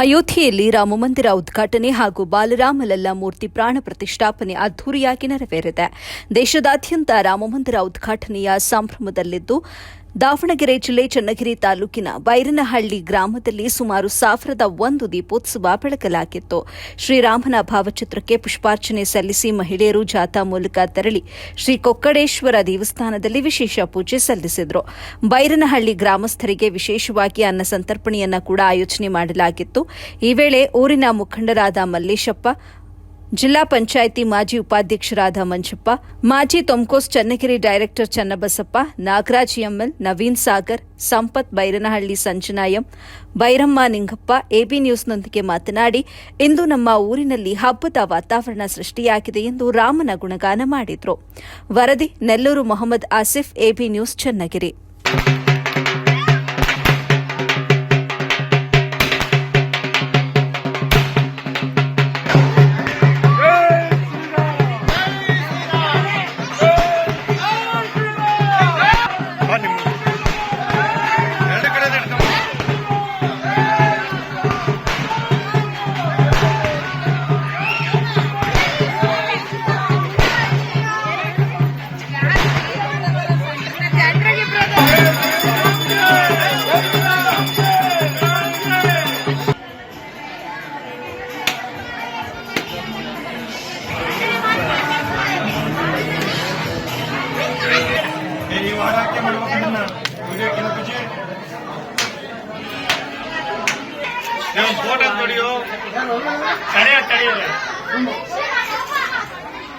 ಅಯೋಧ್ಯೆಯಲ್ಲಿ ರಾಮಮಂದಿರ ಉದ್ಘಾಟನೆ ಹಾಗೂ ಬಾಲರಾಮ ಲಲ್ಲಾ ಮೂರ್ತಿ ಪ್ರಾಣ ಪ್ರತಿಷ್ಠಾಪನೆ ಅದ್ದೂರಿಯಾಗಿ ನೆರವೇರಿದೆ. ದೇಶದಾದ್ಯಂತ ರಾಮಮಂದಿರ ಉದ್ಘಾಟನೆಯ ಸಂಭ್ರಮದಲ್ಲಿದ್ದು, ದಾವಣಗೆರೆ ಜಿಲ್ಲೆ ಚನ್ನಗಿರಿ ತಾಲೂಕಿನ ಬೈರನಹಳ್ಳಿ ಗ್ರಾಮದಲ್ಲಿ ಸುಮಾರು ಸಾವಿರದ ಒಂದು ದೀಪೋತ್ಸವ ಬೆಳಗಲಾಗಿತ್ತು. ಶ್ರೀರಾಮನ ಭಾವಚಿತ್ರಕ್ಕೆ ಪುಷ್ಪಾರ್ಚನೆ ಸಲ್ಲಿಸಿ ಮಹಿಳೆಯರು ಜಾಥಾ ಮೂಲಕ ತೆರಳಿ ಶ್ರೀ ಕೊಕ್ಕಡೇಶ್ವರ ದೇವಸ್ಥಾನದಲ್ಲಿ ವಿಶೇಷ ಪೂಜೆ ಸಲ್ಲಿಸಿದರು. ಬೈರನಹಳ್ಳಿ ಗ್ರಾಮಸ್ಥರಿಗೆ ವಿಶೇಷವಾಗಿ ಅನ್ನ ಸಂತರ್ಪಣೆಯನ್ನು ಕೂಡ ಆಯೋಜನೆ ಮಾಡಲಾಗಿತ್ತು. ಈ ವೇಳೆ ಊರಿನ ಮುಖಂಡರಾದ ಮಲ್ಲೇಶಪ್ಪ, ಜಿಲ್ಲಾ ಪಂಚಾಯಿತಿ ಮಾಜಿ ಉಪಾಧ್ಯಕ್ಷರಾದ ಮಂಜಪ್ಪ, ಮಾಜಿ ತೊಮ್ಕೋಸ್ ಚನ್ನಗಿರಿ ಡೈರೆಕ್ಟರ್ ಚನ್ನಬಸಪ್ಪ, ನಾಗರಾಜ್ ಎಂಎಲ್, ನವೀನ್ ಸಾಗರ್, ಸಂಪತ್ ಬೈರನಹಳ್ಳಿ ಸಂಜನಾಯಂ, ಬೈರಮ್ಮ ನಿಂಗಪ್ಪ ಎಬಿ ನ್ಯೂಸ್ನೊಂದಿಗೆ ಮಾತನಾಡಿ, ಇಂದು ನಮ್ಮ ಊರಿನಲ್ಲಿ ಹಬ್ಬದ ವಾತಾವರಣ ಸೃಷ್ಟಿಯಾಗಿದೆ ಎಂದು ರಾಮನ ಗುಣಗಾನ ಮಾಡಿದರು. ವರದಿ, ನೆಲ್ಲೂರು ಮೊಹಮ್ಮದ್ ಆಸಿಫ್ ಎಬಿ ನ್ಯೂಸ್, ಚನ್ನಗಿರಿ. ಏ, ಒಂದ್ ಫೋಟೋ ತಡಿಯೋ ತಡೆಯ ತಡೆಯ